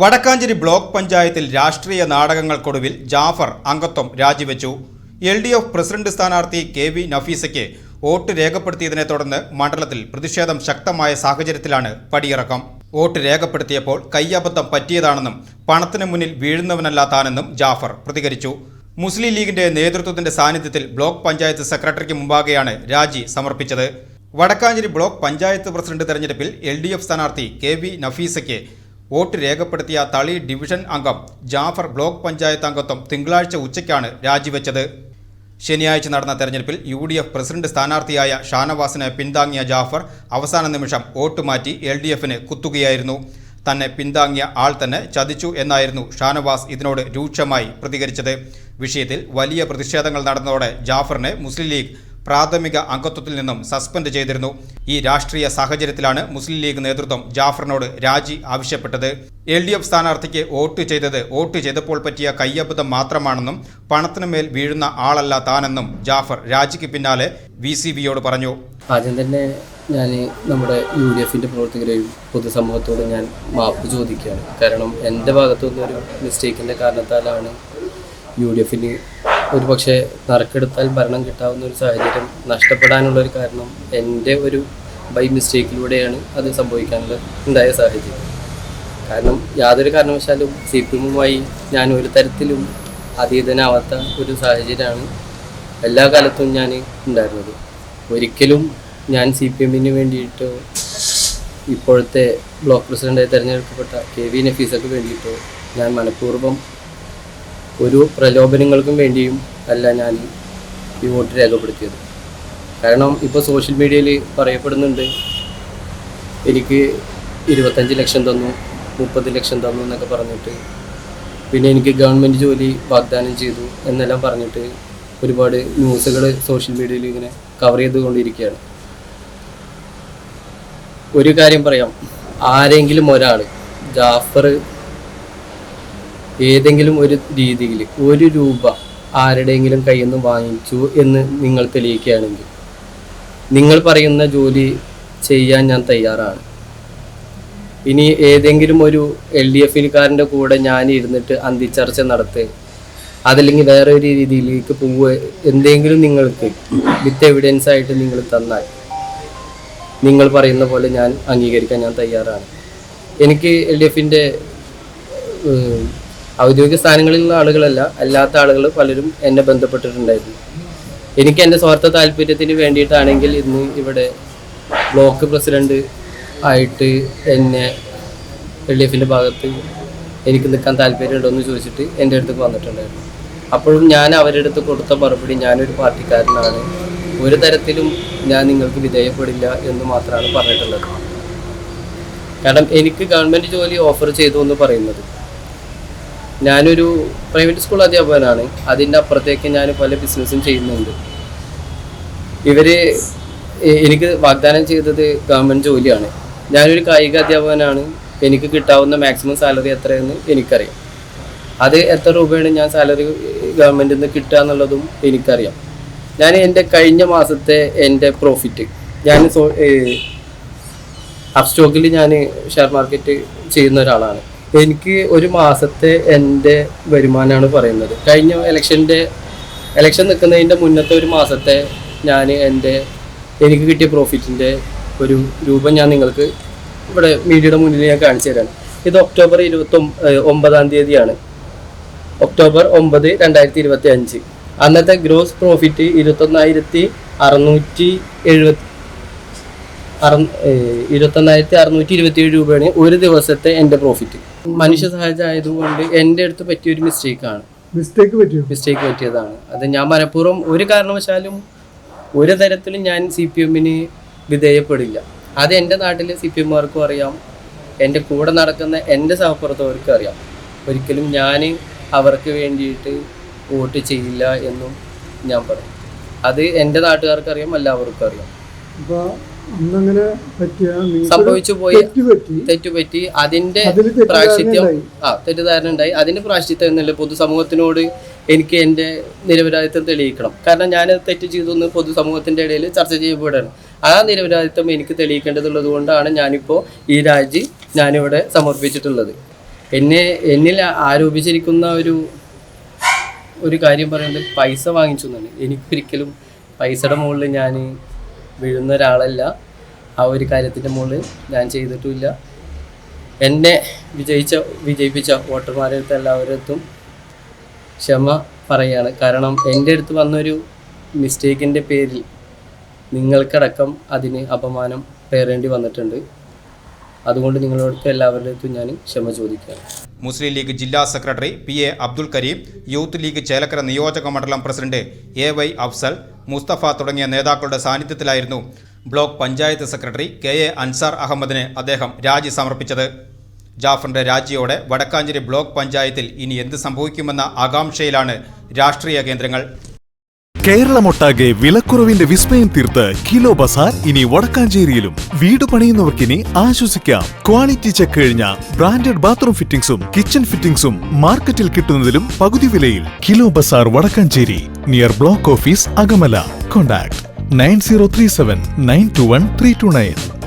Vadakkanchery block പഞ്ചായത്തിൽ രാഷ്ട്രീയ നാടകങ്ങൾക്കൊടുവിൽ ജാഫർ അംഗത്വം രാജിവെച്ചു. എൽ ഡി എഫ് പ്രസിഡന്റ് സ്ഥാനാർത്ഥി കെ വി നഫീസയ്ക്ക് വോട്ട് രേഖപ്പെടുത്തിയതിനെ തുടർന്ന് മണ്ഡലത്തിൽ പ്രതിഷേധം ശക്തമായ സാഹചര്യത്തിലാണ് പടിയിറക്കം. വോട്ട് രേഖപ്പെടുത്തിയപ്പോൾ കയ്യബദ്ധം പറ്റിയതാണെന്നും പണത്തിന് മുന്നിൽ വീഴുന്നവനല്ല താനെന്നും ജാഫർ പ്രതികരിച്ചു. മുസ്ലിം ലീഗിന്റെ നേതൃത്വത്തിന്റെ സാന്നിധ്യത്തിൽ ബ്ലോക്ക് പഞ്ചായത്ത് സെക്രട്ടറിക്ക് മുമ്പാകെയാണ് രാജി സമർപ്പിച്ചത്. വടക്കാഞ്ചേരി ബ്ലോക്ക് പഞ്ചായത്ത് പ്രസിഡന്റ് തെരഞ്ഞെടുപ്പിൽ എൽ ഡി എഫ് സ്ഥാനാർത്ഥി കെ വി നഫീസയ്ക്ക് വോട്ട് രേഖപ്പെടുത്തിയ തളി ഡിവിഷൻ അംഗം ജാഫർ ബ്ലോക്ക് പഞ്ചായത്ത് അംഗത്വം തിങ്കളാഴ്ച ഉച്ചയ്ക്കാണ് രാജിവെച്ചത്. ശനിയാഴ്ച നടന്ന തെരഞ്ഞെടുപ്പിൽ യു ഡി എഫ് പ്രസിഡന്റ് സ്ഥാനാർത്ഥിയായ ഷാനവാസിനെ പിന്താങ്ങിയ ജാഫർ അവസാന നിമിഷം വോട്ട് മാറ്റി എൽ ഡി എഫിന് കുത്തുകയായിരുന്നു. തന്നെ പിന്താങ്ങിയ ആൾ തന്നെ ചതിച്ചു എന്നായിരുന്നു ഷാനവാസ് ഇതിനോട് രൂക്ഷമായി പ്രതികരിച്ചത്. വിഷയത്തിൽ വലിയ പ്രതിഷേധങ്ങൾ നടന്നതോടെ ജാഫറിനെ മുസ്ലിം ലീഗ് പ്രാഥമിക അംഗത്വത്തിൽ നിന്നും സസ്പെൻഡ് ചെയ്തിരുന്നു. ഈ രാഷ്ട്രീയ സാഹചര്യത്തിലാണ് മുസ്ലിം ലീഗ് നേതൃത്വം ജാഫറിനോട് രാജി ആവശ്യപ്പെട്ടത്. എൽ ഡി എഫ് സ്ഥാനാർത്ഥിക്ക് വോട്ട് ചെയ്തത് വോട്ട് ചെയ്തപ്പോൾ പറ്റിയ കയ്യബദ്ധം മാത്രമാണെന്നും പണത്തിനുമേൽ വീഴുന്ന ആളല്ല താനെന്നും ജാഫർ രാജിക്ക് പിന്നാലെ വി സി ബിയോട് പറഞ്ഞു. ആദ്യം തന്നെ ഞാൻ നമ്മുടെ യു ഡി എഫിന്റെ പ്രവർത്തകരെയും പൊതുസമൂഹത്തോട് ഞാൻ മാപ്പ് ചോദിക്കുകയാണ്. കാരണം എന്റെ ഭാഗത്തു നിന്നൊരു മിസ്റ്റേക്കിന്റെ കാരണത്താലാണ് യു ഡി എഫിന് ഒരു പക്ഷേ നറുക്കെടുത്താൽ ഭരണം കിട്ടാവുന്ന ഒരു സാഹചര്യം നഷ്ടപ്പെടാനുള്ള ഒരു കാരണം എന്റെ ഒരു ബൈ മിസ്റ്റേക്കിലൂടെയാണ് അത് സംഭവിക്കാനുള്ള ഉണ്ടായ സാഹചര്യം. കാരണം യാതൊരു കാരണവശാലും സി പി എമ്മുമായി ഞാൻ ഒരു തരത്തിലും അതീതനാവാത്ത ഒരു സാഹചര്യമാണ് എല്ലാ കാലത്തും ഞാൻ ഉണ്ടായിരുന്നത്. ഒരിക്കലും ഞാൻ സി പി എമ്മിന് വേണ്ടിയിട്ടോ ഇപ്പോഴത്തെ ബ്ലോക്ക് പ്രസിഡന്റായി തിരഞ്ഞെടുക്കപ്പെട്ട കെ വി നഫീസക്ക് വേണ്ടിയിട്ടോ ഞാൻ മനഃപൂർവം ഒരു പ്രലോഭനങ്ങൾക്കും വേണ്ടിയും അല്ല ഞാൻ ഈ വോട്ട് രേഖപ്പെടുത്തിയത്. കാരണം ഇപ്പോൾ സോഷ്യൽ മീഡിയയിൽ പറയപ്പെടുന്നുണ്ട് എനിക്ക് ഇരുപത്തഞ്ച് ലക്ഷം തന്നു മുപ്പത് ലക്ഷം തന്നു എന്നൊക്കെ പറഞ്ഞിട്ട് പിന്നെ എനിക്ക് ഗവൺമെന്റ് ജോലി വാഗ്ദാനം ചെയ്തു എന്നെല്ലാം പറഞ്ഞിട്ട് ഒരുപാട് ന്യൂസുകൾ സോഷ്യൽ മീഡിയയിൽ ഇങ്ങനെ കവർ ചെയ്തുകൊണ്ടിരിക്കുകയാണ്. ഒരു കാര്യം പറയാം ആരെങ്കിലും ഒരാൾ ജാഫർ ഏതെങ്കിലും ഒരു രീതിയിൽ ഒരു രൂപ ആരുടെയെങ്കിലും കയ്യിൽ നിന്ന് വാങ്ങിച്ചു എന്ന് നിങ്ങൾ തെളിയിക്കുകയാണെങ്കിൽ നിങ്ങൾ പറയുന്ന ജോലി ചെയ്യാൻ ഞാൻ തയ്യാറാണ്. ഇനി ഏതെങ്കിലും ഒരു എൽ ഡി എഫിൽക്കാരന്റെ കൂടെ ഞാൻ ഇരുന്നിട്ട് അന്തിച്ചർച്ച നടത്തി അതല്ലെങ്കിൽ വേറെ ഒരു രീതിയിലേക്ക് പോവുക എന്തെങ്കിലും നിങ്ങൾക്ക് വിത്ത് എവിഡൻസ് ആയിട്ട് നിങ്ങൾ തന്നാൽ നിങ്ങൾ പറയുന്ന പോലെ ഞാൻ അംഗീകരിക്കാൻ ഞാൻ തയ്യാറാണ്. എനിക്ക് എൽ ഡി എഫിന്റെ ഔദ്യോഗിക സ്ഥാനങ്ങളിലുള്ള ആളുകളല്ല അല്ലാത്ത ആളുകൾ പലരും എന്നെ ബന്ധപ്പെട്ടിട്ടുണ്ടായിരുന്നു. എനിക്ക് എന്റെ സ്വാർത്ഥ താല്പര്യത്തിന് വേണ്ടിയിട്ടാണെങ്കിൽ ഇന്ന് ഇവിടെ ബ്ലോക്ക് പ്രസിഡന്റ് ആയിട്ട് എന്നെ എൽ ഡി എഫിന്റെ ഭാഗത്ത് എനിക്ക് നിൽക്കാൻ താല്പര്യമുണ്ടോ എന്ന് ചോദിച്ചിട്ട് എന്റെ അടുത്തേക്ക് വന്നിട്ടുണ്ടായിരുന്നു. അപ്പോഴും ഞാൻ അവരുടെ അടുത്ത് കൊടുത്ത മറുപടി ഞാനൊരു പാർട്ടിക്കാരനാണ്. ഒരു തരത്തിലും ഞാൻ നിങ്ങൾക്ക് വിധേയപ്പെടില്ല എന്ന് മാത്രമാണ് പറഞ്ഞിട്ടുള്ളത്. കാരണം എനിക്ക് ഗവൺമെന്റ് ജോലി ഓഫർ ചെയ്തു എന്ന് പറയുന്നത്. ഞാനൊരു പ്രൈവറ്റ് സ്കൂൾ അധ്യാപകനാണ്. അതിന്റെ അപ്പുറത്തേക്ക് ഞാൻ പല ബിസിനസ്സും ചെയ്യുന്നുണ്ട്. ഇവർ എനിക്ക് വാഗ്ദാനം ചെയ്തത് ഗവൺമെന്റ് ജോലിയാണ്. ഞാനൊരു കായിക അധ്യാപകനാണ്. എനിക്ക് കിട്ടാവുന്ന മാക്സിമം സാലറി എത്രയെന്ന് എനിക്കറിയാം. അത് എത്ര രൂപയാണ് ഞാൻ സാലറി ഗവൺമെന്റിൽ നിന്ന് കിട്ടുക എന്നുള്ളതും എനിക്കറിയാം. ഞാൻ എന്റെ കഴിഞ്ഞ മാസത്തെ എന്റെ പ്രോഫിറ്റ് ഞാൻ സോ അപ്സ്റ്റോക്കിൽ ഞാൻ ഷെയർ മാർക്കറ്റ് ചെയ്യുന്ന ഒരാളാണ്. എനിക്ക് ഒരു മാസത്തെ എന്റെ വരുമാനമാണ് പറയുന്നത്. കഴിഞ്ഞ ഇലക്ഷന്റെ ഇലക്ഷൻ നിൽക്കുന്നതിന്റെ മുന്നത്തെ ഒരു മാസത്തെ ഞാൻ എന്റെ എനിക്ക് കിട്ടിയ പ്രോഫിറ്റിന്റെ ഒരു രൂപം ഞാൻ നിങ്ങൾക്ക് ഇവിടെ മീഡിയയുടെ മുന്നിൽ ഞാൻ കാണിച്ചു തരാം. ഇത് ഒക്ടോബർ ഇരുപത്തി ഒമ്പതാം തീയതിയാണ്. ഒക്ടോബർ ഒമ്പത് രണ്ടായിരത്തി ഇരുപത്തി അഞ്ച് അന്നത്തെ ഗ്രോസ് പ്രോഫിറ്റ് ഇരുപത്തൊന്നായിരത്തി അറുന്നൂറ്റി എഴുപത്തി അറു- ഇരുപത്തൊന്നായിരത്തി അറുന്നൂറ്റി ഇരുപത്തി ഏഴ് രൂപയാണ് ഒരു ദിവസത്തെ എന്റെ പ്രോഫിറ്റ്. മനുഷ്യ സഹജ ആയതുകൊണ്ട് എന്റെ അടുത്ത് പറ്റിയ ഒരു മിസ്റ്റേക്കാണ് മിസ്റ്റേക്ക് പറ്റിയോ? മിസ്റ്റേക്ക് പറ്റിയതാണ്. അത് ഞാൻ മനഃപൂർവം ഒരു കാരണവശാലും ഒരു തരത്തിലും ഞാൻ സി പി എമ്മിന് വിധേയപ്പെടില്ല. അത് എന്റെ നാട്ടിലെ സി പി എമ്മുകാർക്കും അറിയാം. എന്റെ കൂടെ നടക്കുന്ന എന്റെ സഹപ്രവർത്തകർക്കും അറിയാം. ഒരിക്കലും ഞാൻ അവർക്ക് വേണ്ടിയിട്ട് വോട്ട് ചെയ്യില്ല എന്നും ഞാൻ പറയും. അത് എന്റെ നാട്ടുകാർക്ക് അറിയാം എല്ലാവർക്കും അറിയാം. അപ്പൊ അന്നങ്ങനെ പറ്റിയ സംഭവിച്ചു പോയി തെറ്റുപറ്റി അതിന്റെ പ്രാശിത്യം. ആ തെറ്റിദ്ധാരണ ഉണ്ടായി അതിന്റെ പ്രാശിത്യം എന്നല്ല പൊതുസമൂഹത്തിനോട് എനിക്ക് എന്റെ നിരപരാധിത്വം തെളിയിക്കണം. കാരണം ഞാൻ തെറ്റ് ചെയ്തു എന്ന് പൊതുസമൂഹത്തിന്റെ ഇടയിൽ ചർച്ച ചെയ്യപ്പെടുകയാണ് ആ നിരപരാധിത്വം എനിക്ക് തെളിയിക്കേണ്ടതുള്ളത് കൊണ്ടാണ് ഞാനിപ്പോൾ ഈ രാജി ഞാനിവിടെ സമർപ്പിച്ചിട്ടുള്ളത്. എന്നെ എന്നിൽ ആരോപിച്ചിരിക്കുന്ന ഒരു ഒരു കാര്യം പറയുന്നത് പൈസ വാങ്ങിച്ചു എന്നാണ്. എനിക്കൊരിക്കലും പൈസയുടെ മുകളിൽ ഞാൻ വീഴുന്ന ഒരാളല്ല. ആ ഒരു കാര്യത്തിന്റെ മുകളിൽ ഞാൻ ചെയ്തിട്ടുമില്ല. എന്നെ വിജയിച്ച വിജയിപ്പിച്ച വോട്ടർമാരുടെ അടുത്ത് എല്ലാവരടുത്തും ക്ഷമ പറയുകയാണ്. കാരണം എന്റെ അടുത്ത് വന്നൊരു മിസ്റ്റേക്കിന്റെ പേരിൽ നിങ്ങൾക്കടക്കം അതിന് അപമാനം പേറേണ്ടി വന്നിട്ടുണ്ട്. അതുകൊണ്ട് നിങ്ങളോടൊക്കെ എല്ലാവരുടെ അടുത്തും ഞാൻ ക്ഷമ ചോദിക്കുകയാണ്. മുസ്ലിം ലീഗ് ജില്ലാ secretary P A Abdul Kareem youth league Chelakkara നിയോജക മണ്ഡലം president A Y Afsal Musthafa തുടങ്ങിയ നേതാക്കളുടെ സാന്നിധ്യത്തിലായിരുന്നു block panchayat secretary K A Ansar അഹമ്മദിന് അദ്ദേഹം രാജി സമർപ്പിച്ചത്. ജാഫറിന്റെ രാജിയോടെ വടക്കാഞ്ചേരി ബ്ലോക്ക് പഞ്ചായത്തിൽ ഇനി എന്ത് സംഭവിക്കുമെന്ന ആകാംക്ഷയിലാണ് രാഷ്ട്രീയ കേന്ദ്രങ്ങൾ. കേരളമൊട്ടാകെ വിലക്കുറവിന്റെ വിസ്മയം തീർത്ത് കിലോ ബസാർ ഇനി വടക്കാഞ്ചേരിയിലും. വീട് പണിയുന്നവർക്കിനി ആശ്വസിക്കാം. ക്വാളിറ്റി ചെക്ക് കഴിഞ്ഞ ബ്രാൻഡഡ് ബാത്റൂം ഫിറ്റിംഗ്സും കിച്ചൺ ഫിറ്റിംഗ്സും മാർക്കറ്റിൽ കിട്ടുന്നതിലും പകുതി വിലയിൽ kilo bazaar Vadakkanchery. Near block office Akamala contact nine zero three seven nine two one three two nine